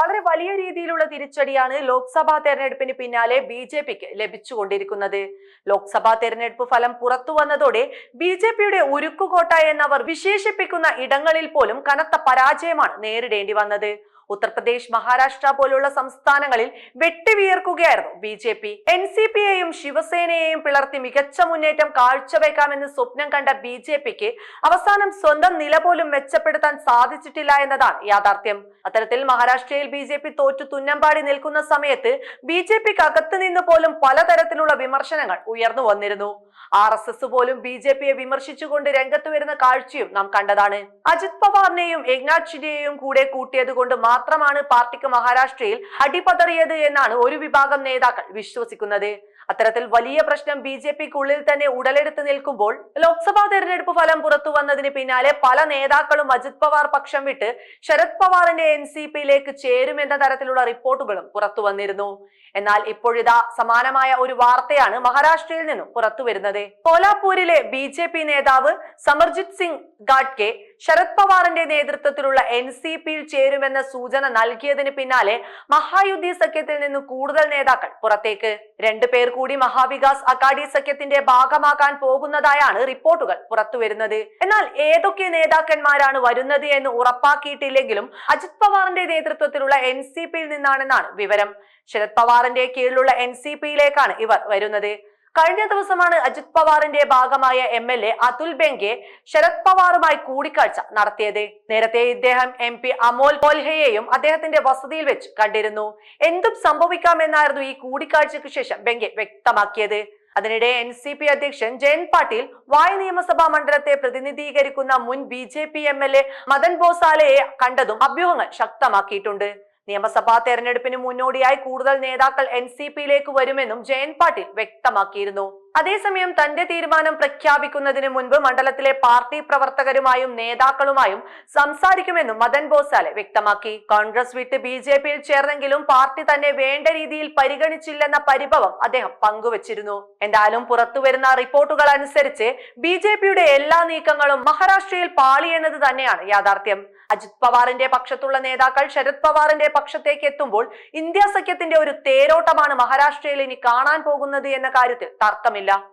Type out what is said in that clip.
വളരെ വലിയ രീതിയിലുള്ള തിരിച്ചടിയാണ് ലോക്സഭാ തെരഞ്ഞെടുപ്പിന് പിന്നാലെ ബി ജെ പിക്ക് ലഭിച്ചുകൊണ്ടിരിക്കുന്നത്. ലോക്സഭാ തെരഞ്ഞെടുപ്പ് ഫലം പുറത്തു വന്നതോടെ ബി ജെ പിയുടെ ഉരുക്കുകോട്ട എന്നവർ വിശേഷിപ്പിക്കുന്ന ഇടങ്ങളിൽ പോലും കനത്ത പരാജയമാണ് നേരിടേണ്ടി വന്നത്. ഉത്തർപ്രദേശ് മഹാരാഷ്ട്ര പോലുള്ള സംസ്ഥാനങ്ങളിൽ വെട്ടിവിയർക്കുകയായിരുന്നു B J P. N C പിയെയും ശിവസേനയെയും പിളർത്തി മികച്ച മുന്നേറ്റം കാഴ്ചവെക്കാമെന്ന് സ്വപ്നം കണ്ട ബി ജെ പിക്ക് അവസാനം സ്വന്തം നില പോലും മെച്ചപ്പെടുത്താൻ സാധിച്ചിട്ടില്ല എന്നതാണ് യാഥാർത്ഥ്യം. അത്തരത്തിൽ മഹാരാഷ്ട്രയിൽ ബി ജെ പി തോറ്റു തുന്നമ്പാടി നിൽക്കുന്ന സമയത്ത് ബി ജെ പിക്ക് അകത്തു നിന്ന് പോലും പലതരത്തിലുള്ള വിമർശനങ്ങൾ ഉയർന്നു വന്നിരുന്നു. ആർ എസ് എസ് പോലും ബി ജെ പിയെ വിമർശിച്ചുകൊണ്ട് രംഗത്ത് വരുന്ന കാഴ്ചയും നാം കണ്ടതാണ്. അജിത് പവാറിനെയും ഏക്നാഥ് ഷിൻഡെയെയും കൂടെ കൂട്ടിയത് കൊണ്ട് മാത്രമാണ് പാർട്ടിക്ക് മഹാരാഷ്ട്രയിൽ അടിപതറിയത് എന്നാണ് ഒരു വിഭാഗം നേതാക്കൾ വിശ്വസിക്കുന്നത്. അത്തരത്തിൽ വലിയ പ്രശ്നം ബി ജെ പിക്കുള്ളിൽ തന്നെ ഉടലെടുത്ത് നിൽക്കുമ്പോൾ ലോക്സഭാ തെരഞ്ഞെടുപ്പ് ഫലം പുറത്തു വന്നതിന് പിന്നാലെ പല നേതാക്കളും അജിത് പവാർ പക്ഷം വിട്ട് ശരത് പവാറിന്റെ എൻ സി പിയിലേക്ക് ചേരുമെന്ന തരത്തിലുള്ള റിപ്പോർട്ടുകളും പുറത്തു വന്നിരുന്നു. എന്നാൽ ഇപ്പോഴിതാ സമാനമായ ഒരു വാർത്തയാണ് മഹാരാഷ്ട്രയിൽ നിന്നും പുറത്തു വരുന്നത് കോലാപൂരിലെ ബി ജെ പി നേതാവ് സമർജിത് സിംഗ് ഗാഡ്കെ ശരത് പവാറിന്റെ നേതൃത്വത്തിലുള്ള എൻ സി പിയിൽ ചേരുമെന്ന സൂചന നൽകിയതിന് പിന്നാലെ മഹായുദ്ധി സഖ്യത്തിൽ നിന്ന് കൂടുതൽ നേതാക്കൾ പുറത്തേക്ക്. രണ്ടു പേർ കൂടി മഹാവികാസ് അക്കാഡി സഖ്യത്തിന്റെ ഭാഗമാകാൻ പോകുന്നതായാണ് റിപ്പോർട്ടുകൾ പുറത്തുവരുന്നത്. എന്നാൽ ഏതൊക്കെ നേതാക്കന്മാരാണ് വരുന്നത് എന്ന് ഉറപ്പാക്കിയിട്ടില്ലെങ്കിലും അജിത് പവാറിന്റെ നേതൃത്വത്തിലുള്ള എൻ സി പിയിൽ നിന്നാണെന്നാണ് വിവരം. ശരത് പവാറിന്റെ കീഴിലുള്ള എൻ സി പിയിലേക്കാണ് ഇവർ വരുന്നത്. കഴിഞ്ഞ ദിവസമാണ് അജിത് പവാറിന്റെ ഭാഗമായ M L A Atul Benke Sharad പവാറുമായി കൂടിക്കാഴ്ച നടത്തിയത്. നേരത്തെ ഇദ്ദേഹം എം പി അമോൽ കോൽഹയെയും അദ്ദേഹത്തിന്റെ വസതിയിൽ വെച്ച് കണ്ടിരുന്നു. എന്തും സംഭവിക്കാമെന്നായിരുന്നു ഈ കൂടിക്കാഴ്ചയ്ക്ക് ശേഷം ബെങ്കെ വ്യക്തമാക്കിയത്. അതിനിടെ എൻ സി പി അധ്യക്ഷൻ ജയന്ത് പാട്ടീൽ വായ് നിയമസഭാ മണ്ഡലത്തെ പ്രതിനിധീകരിക്കുന്ന മുൻ B J P M L A Madan ബോസാലയെ കണ്ടതും അഭ്യൂഹങ്ങൾ ശക്തമാക്കിയിട്ടുണ്ട്. നിയമസഭാ തെരഞ്ഞെടുപ്പിന് മുന്നോടിയായി കൂടുതൽ നേതാക്കൾ എൻ സി പിയിലേക്ക് വരുമെന്നും ജയൻ പാട്ടീൽ വ്യക്തമാക്കിയിരുന്നു. അതേസമയം തന്റെ തീരുമാനം പ്രഖ്യാപിക്കുന്നതിന് മുൻപ് മണ്ഡലത്തിലെ പാർട്ടി പ്രവർത്തകരുമായും നേതാക്കളുമായും സംസാരിക്കുമെന്നും മദൻ ബോസാലെ വ്യക്തമാക്കി. കോൺഗ്രസ് വിട്ട് ബി ജെ പിയിൽ ചേർന്നെങ്കിലും പാർട്ടി തന്നെ വേണ്ട രീതിയിൽ പരിഗണിച്ചില്ലെന്ന പരിഭവം അദ്ദേഹം പങ്കുവച്ചിരുന്നു. എന്തായാലും പുറത്തുവരുന്ന റിപ്പോർട്ടുകൾ അനുസരിച്ച് ബി ജെ പിയുടെ എല്ലാ നീക്കങ്ങളും മഹാരാഷ്ട്രയിൽ പാളിയെന്നത് തന്നെയാണ് യാഥാർത്ഥ്യം. അജിത് പവാറിന്റെ പക്ഷത്തുള്ള നേതാക്കൾ ശരത് പവാറിന്റെ പക്ഷത്തേക്ക് എത്തുമ്പോൾ ഇന്ത്യ സഖ്യത്തിന്റെ ഒരു തേരോട്ടമാണ് മഹാരാഷ്ട്രയിൽ ഇനി കാണാൻ പോകുന്നത് എന്ന കാര്യത്തിൽ തർക്കമില്ല. ഉണ്ടാകുന്നില്ല